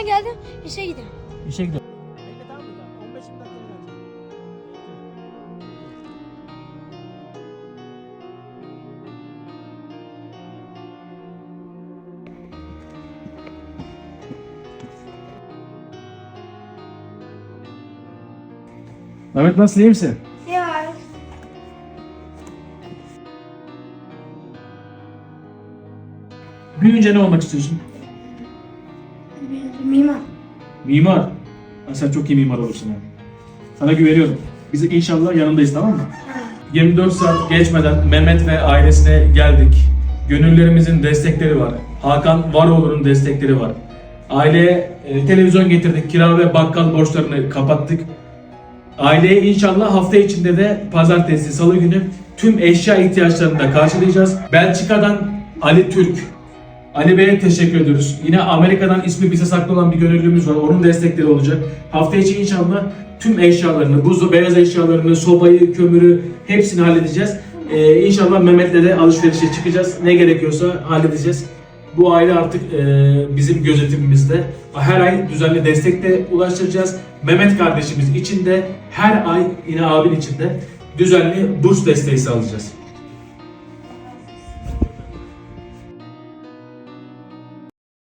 okuldan geldim. işe gidiyorum. İşe gidiyorum. Bekle tamam mı? 15 dakika geleceğim. Mehmet nasıl iyi misin? Ya. Büyüyünce ne olmak istiyorsun? Mimar. Mimar. Ha, sen çok iyi mimar olursun abi. Sana güveniyorum. Biz inşallah yanındayız tamam mı? 24 saat geçmeden Mehmet ve ailesine geldik. Gönüllerimizin destekleri var. Hakan Varoğlu'nun destekleri var. Aileye e, televizyon getirdik. Kira ve bakkal borçlarını kapattık. Aileye inşallah hafta içinde de pazartesi, salı günü tüm eşya ihtiyaçlarını da karşılayacağız. Belçika'dan Ali Türk, Ali Bey'e teşekkür ediyoruz. Yine Amerika'dan ismi bize saklı olan bir gönüllümüz var. Onun destekleri olacak. Hafta içi inşallah tüm eşyalarını, buzu, beyaz eşyalarını, sobayı, kömürü hepsini halledeceğiz. Ee, inşallah Mehmet'le de alışverişe çıkacağız. Ne gerekiyorsa halledeceğiz. Bu aile artık e, bizim gözetimimizde. Her ay düzenli destek de ulaştıracağız. Mehmet kardeşimiz için de her ay yine abin için de düzenli burs desteği sağlayacağız.